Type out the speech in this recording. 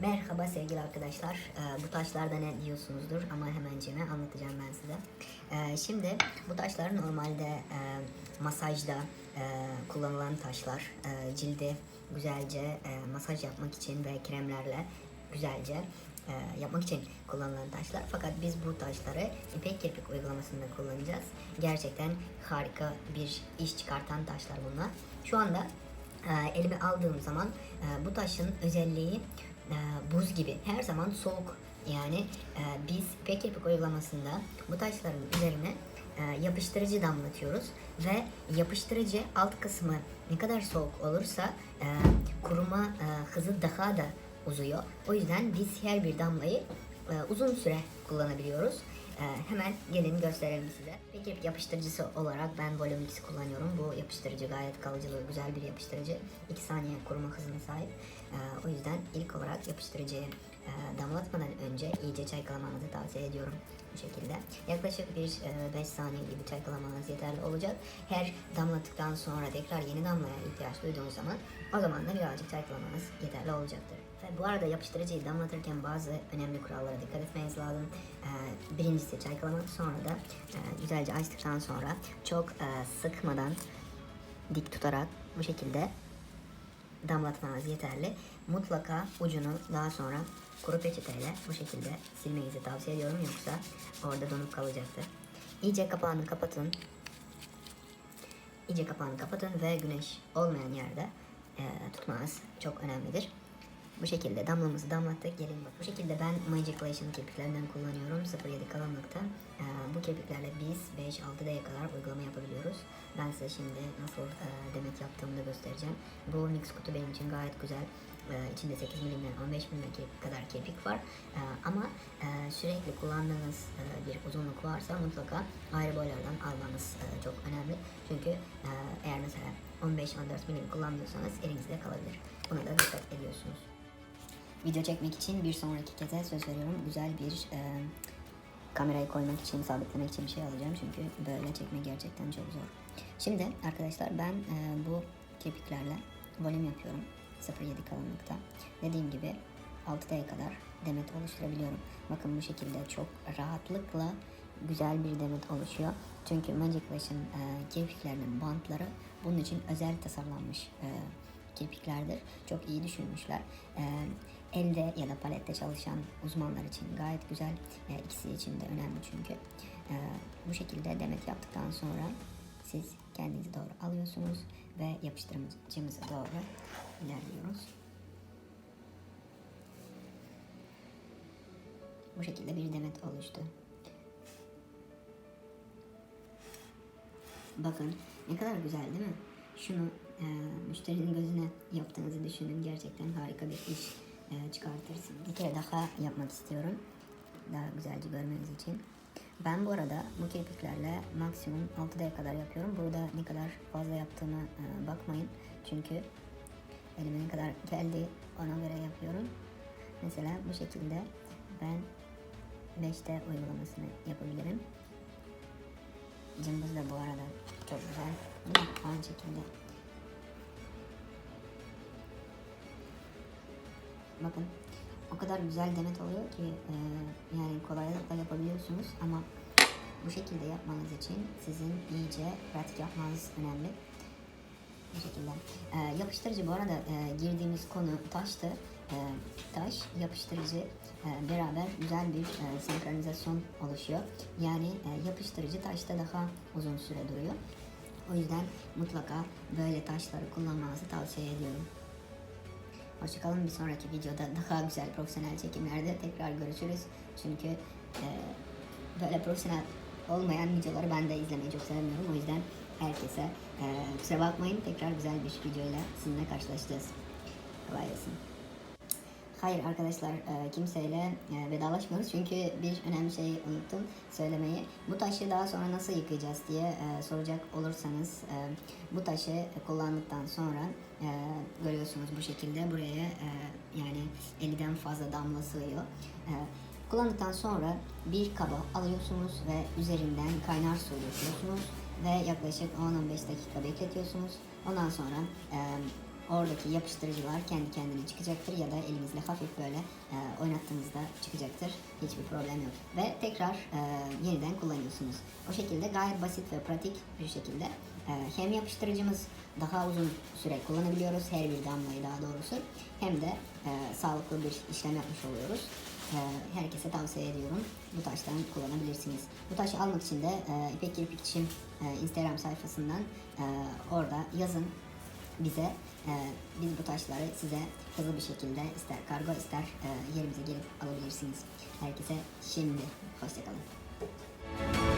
Merhaba sevgili arkadaşlar. Ee, bu taşlarda ne diyorsunuzdur ama hemenceme anlatacağım ben size. Ee, şimdi bu taşlar normalde e, masajda e, kullanılan taşlar. E, cildi güzelce masaj yapmak için ve kremlerle güzelce yapmak için kullanılan taşlar. Fakat biz bu taşları ipek kirpik uygulamasında kullanacağız. Gerçekten harika bir iş çıkartan taşlar bunlar. Şu anda elime aldığım zaman bu taşın özelliği buz gibi her zaman soğuk. Yani e, biz ipek kirpik uygulamasında bu taşların üzerine e, yapıştırıcı damlatıyoruz ve yapıştırıcı alt kısmı ne kadar soğuk olursa e, kuruma e, hızı daha da uzuyor. O yüzden biz her bir damlayı e, uzun süre kullanabiliyoruz. E, hemen gelin gösterelim size. Peki yapıştırıcısı olarak ben Volume X kullanıyorum. Bu yapıştırıcı gayet kalıcı ve güzel bir yapıştırıcı. 2 saniye kuruma hızına sahip. E, o yüzden ilk olarak yapıştırıcıyı e, damlatmadan önce iyice çaykalamanızı tavsiye ediyorum bu şekilde. Yaklaşık bir 5 saniye gibi çaykalamanız yeterli olacak. Her damlattıktan sonra tekrar yeni damlaya ihtiyaç duyduğunuz zaman o zaman da birazcık çaykalamanız yeterli olacaktır. Ve bu arada yapıştırıcıyı damlatırken bazı önemli kurallara dikkat etmeniz lazım. Ee, birincisi çaykalamak, sonra da e, güzelce açtıktan sonra çok e, sıkmadan dik tutarak bu şekilde damlatmanız yeterli. Mutlaka ucunu daha sonra kuru peçeteyle bu şekilde silmenizi tavsiye ediyorum yoksa orada donup kalacaktır. İyice kapağını kapatın. İyice kapağını kapatın ve güneş olmayan yerde e, tutmanız çok önemlidir. Bu şekilde damlamızı damlattık. Gelin bak. Bu şekilde ben Magic Lotion kirpiklerinden kullanıyorum. 0.7 kalınlıkta. Ee, bu kirpiklerle biz 5-6 D'ye kadar uygulama yapabiliyoruz. Ben size şimdi nasıl e, demet yaptığımı da göstereceğim. Bu mix kutu benim için gayet güzel. Ee, içinde 8 milimden 15 milim kadar kirpik var. Ee, ama e, sürekli kullandığınız e, bir uzunluk varsa mutlaka ayrı boylardan almanız e, çok önemli. Çünkü eğer mesela 15-14 milim kullanıyorsanız elinizde kalabilir. Buna da dikkat ediyorsunuz video çekmek için bir sonraki keze söz veriyorum. Güzel bir e, kamerayı koymak için, sabitlemek için bir şey alacağım. Çünkü böyle çekmek gerçekten çok zor. Şimdi arkadaşlar ben e, bu kirpiklerle volüm yapıyorum. 0.7 kalınlıkta. Dediğim gibi 6D'ye kadar demet oluşturabiliyorum. Bakın bu şekilde çok rahatlıkla güzel bir demet oluşuyor. Çünkü Magic Lotion e, kirpiklerinin bantları bunun için özel tasarlanmış e, kirpiklerdir. Çok iyi düşünmüşler. E, elde ya da palette çalışan uzmanlar için gayet güzel. E, ikisi için de önemli çünkü. E, bu şekilde demet yaptıktan sonra siz kendinizi doğru alıyorsunuz ve yapıştırıcımıza doğru ilerliyoruz. Bu şekilde bir demet oluştu. Bakın ne kadar güzel değil mi? Şunu e, müşterinin gözüne yaptığınızı düşünün. Gerçekten harika bir iş e, çıkartırsın. Bir kere daha yapmak istiyorum. Daha güzelce görmeniz için. Ben bu arada bu kirpiklerle maksimum 6D'ye kadar yapıyorum. Burada ne kadar fazla yaptığıma e, bakmayın. Çünkü elime ne kadar geldi ona göre yapıyorum. Mesela bu şekilde ben 5'te uygulamasını yapabilirim. Cımbız da bu arada çok güzel. Aynı şekilde Bakın o kadar güzel demet oluyor ki e, yani kolaylıkla yapabiliyorsunuz ama bu şekilde yapmanız için sizin iyice pratik yapmanız önemli. Bu şekilde. E, yapıştırıcı bu arada e, girdiğimiz konu taştı. E, taş, yapıştırıcı e, beraber güzel bir e, senkronizasyon oluşuyor. Yani e, yapıştırıcı taşta daha uzun süre duruyor. O yüzden mutlaka böyle taşları kullanmanızı tavsiye ediyorum. Hoşçakalın bir sonraki videoda daha güzel profesyonel çekimlerde tekrar görüşürüz. Çünkü e, böyle profesyonel olmayan videoları ben de izlemeyi çok sevmiyorum. O yüzden herkese e, kusura bakmayın. Tekrar güzel bir videoyla sizinle karşılaşacağız. Kolay gelsin. Hayır arkadaşlar e, kimseyle e, vedalaşmıyoruz çünkü bir önemli şeyi unuttum söylemeyi. Bu taşı daha sonra nasıl yıkayacağız diye e, soracak olursanız bu taşı kullandıktan sonra görüyorsunuz bu şekilde buraya yani 50'den fazla damla sığıyor. E, kullandıktan sonra bir kaba alıyorsunuz ve üzerinden kaynar su döküyorsunuz ve yaklaşık 10-15 dakika bekletiyorsunuz. Ondan sonra oradaki yapıştırıcılar kendi kendine çıkacaktır ya da elimizle hafif böyle e, oynattığımızda çıkacaktır. Hiçbir problem yok. Ve tekrar e, yeniden kullanıyorsunuz. O şekilde gayet basit ve pratik bir şekilde e, hem yapıştırıcımız daha uzun süre kullanabiliyoruz her bir damlayı daha doğrusu hem de e, sağlıklı bir işlem yapmış oluyoruz. E, herkese tavsiye ediyorum. Bu taştan kullanabilirsiniz. Bu taşı almak için de e, İpek Kirpikçim e, Instagram sayfasından e, orada yazın bize. E, biz bu taşları size hızlı bir şekilde ister kargo ister e, yerimize gelip alabilirsiniz. Herkese şimdi hoşçakalın.